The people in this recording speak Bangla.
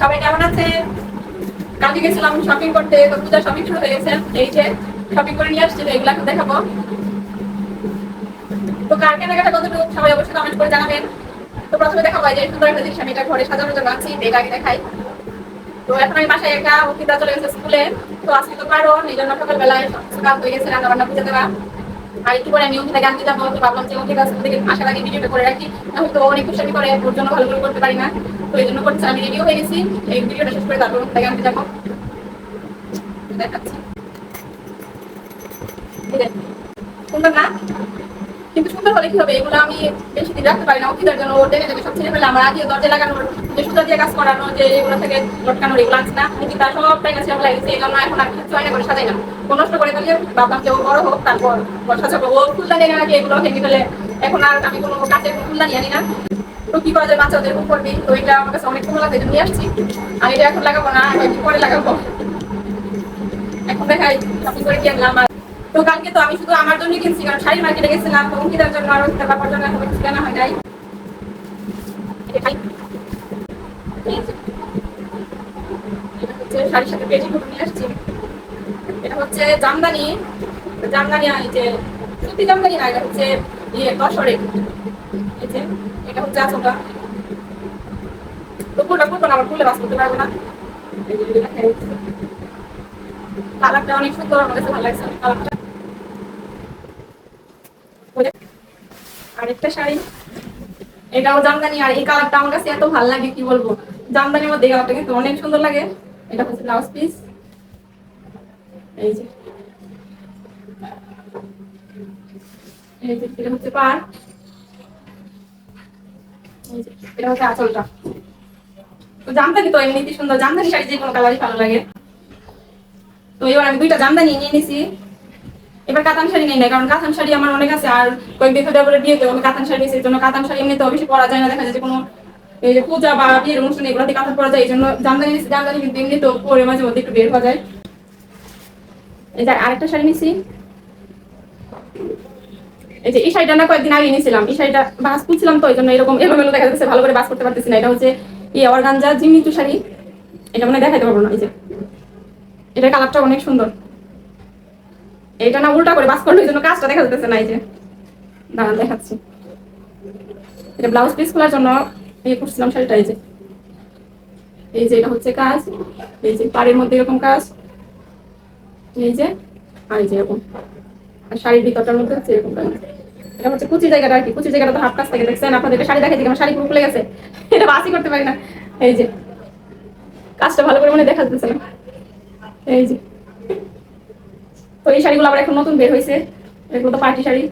সবাই কেমন আছে কালকে গেছিলাম শপিং করতে, তো পূজা শপিং শুরু হয়ে গেছে। এই যে শপিং করে নিয়ে আসছি তো দেখাবো। তো কার কেনাকাটা কতটুকু, সবাই অবশ্যই কমেন্ট করে জানাবেন। তো প্রথমে দেখাবো এই যে সুন্দর একটা জিনিস আমি এটা ঘরে সাজানোর জন্য আছি, এটা আগে দেখাই। তো এখন আমি বাসায় একা অঙ্কিতা চলে গেছে স্কুলে। তো আজকে তো পারো এই জন্য সকালবেলায় সব কাজ হয়ে গেছে রান্না বান্না পুজো দেওয়া। আর একটু পরে আমি অঙ্কিতা গান যাব, তো ভাবলাম যে অঙ্কিতা স্কুল আসার আগে ভিডিওটা করে রাখি। তাহলে তো অনেক খুশি করে, ওর জন্য ভালো করে করতে পারি না। তো এই জন্য করছি আমি রেডিও হয়ে গেছি। এই ভিডিওটা শেষ করে তারপর অঙ্কিতা গান যাব। সুন্দর না? কিন্তু সুন্দর হলে কি হবে? এগুলো আমি বেশি দিন রাখতে পারি না। অফিসের জন্য ওর দেখে সব ছেড়ে ফেলে। আমার আগে দরজা লাগানোর, যে সুতা দিয়ে কাজ করানো, যে এগুলো থেকে লটকানোর এগুলো আছে না। কিন্তু তার সবটাই কাছে আমার লাগছে এই জন্য এখন আর কিছু আয়না করে সাজাই না। ও নষ্ট করে ফেলে ভাবলাম যে ও বড় হোক, তারপর সাজাবো ও ফুলদানি নাকি এগুলো ভেঙে ফেলে। এখন আর আমি কোনো কাছে ফুলদানি আনি না। কি করা যায়, বাচ্চাদের খুব করবি তো এটা আমার কাছে অনেক ভালো লাগে নিয়ে আসছি। আমি এটা এখন লাগাবো না, আমি পরে লাগাবো। এখন দেখাই শপিং করে কি আনলাম তো কালকে তো আমি শুধু আমার জন্য কিনছি, কারণ শাড়ি মার্কেটে গেছিলাম, তো অঙ্কিতার জন্য আর অঙ্কিতার বাবার জন্য এখন কিছু কেনা হয় নাই। শাড়ির সাথে পেটি নিয়ে আসছি। এটা হচ্ছে জামদানি জামদানি যে সুতি জামদানি না, এটা হচ্ছে ইয়ে যে এটা হচ্ছে আচমকা। তো পুরোটা পুরো আমার খুলে বাস করতে পারব না। কালারটা অনেক সুন্দর, আমার কাছে ভালো লাগছে কালারটা। আরেকটা শাড়ি। এটাও জামদানি, আর এই কালারটা আমার কাছে এত ভালো লাগে, কি বলব? জামদানির মধ্যে এই কালারটা কিন্তু অনেক সুন্দর লাগে। এটা হচ্ছে ব্লাউজ পিস। এই যে। এই যে, এটা হচ্ছে পার এটা হচ্ছে আঁচলটা তো জামদানি তো এমনিতে সুন্দর। জামদানি শাড়ি যে ভালো লাগে। তো এবার আমি দুইটা জামদানি নিয়ে নিয়েছি এবার কাতান শাড়ি নেই না কারণ কাতান শাড়ি আমার অনেক আছে। আর কয়েকদিন ধরে আবার বিয়েতে আমি কাতান জন্য কাতান শাড়ি এমনিতে বেশি পরা যায় না। দেখা যায় যে কোনো, এই যে পূজা বা বিয়ের অনুষ্ঠানে এগুলোতে কাতান পরা যায়, এই জন্য জামদানি জামদানি কিন্তু তো পরে মাঝে মধ্যে একটু বের হওয়া যায়। এই আরেকটা শাড়ি নিয়েছি এই যে এই শাড়িটা না কয়েকদিন আগে নিয়েছিলাম এই শাড়িটা বাস খুলছিলাম তো এই জন্য এরকম এলোমেলো দেখা যাচ্ছে, ভালো করে বাস করতে পারতেছি না। এটা হচ্ছে এই অর্গানজা জিমিচু শাড়ি এটা মানে দেখাইতে পারব না, এই যে। এটার কালারটা অনেক সুন্দর। এটা না উল্টা করে বাস করলে জন্য কাজটা দেখা যাচ্ছে না, এই যে। দাঁড়ান, দেখাচ্ছি। এটা ব্লাউজ পিস খোলার জন্য ইয়ে করছিলাম শাড়িটা, এই যে। এই যে এটা হচ্ছে কাজ, এই যে পাড়ের মধ্যে এরকম কাজ, এই যে, আর এই যে এরকম। আর শাড়ির মধ্যে হচ্ছে এরকম এটা হচ্ছে কুচি জায়গাটা আর কি। কুচি জায়গাটা তো হাফ কাজ থেকে, দেখছেন? আপনাদেরকে শাড়ি দেখাই দিকে আমার শাড়ি পুরো গেছে। এটা বাসি করতে পারি না। এই যে, কাজটা ভালো করে মনে দেখা যাচ্ছে না এই যে। তো এই শাড়িগুলো আবার এখন নতুন বের হয়েছে। এগুলো তো পার্টি শাড়ি।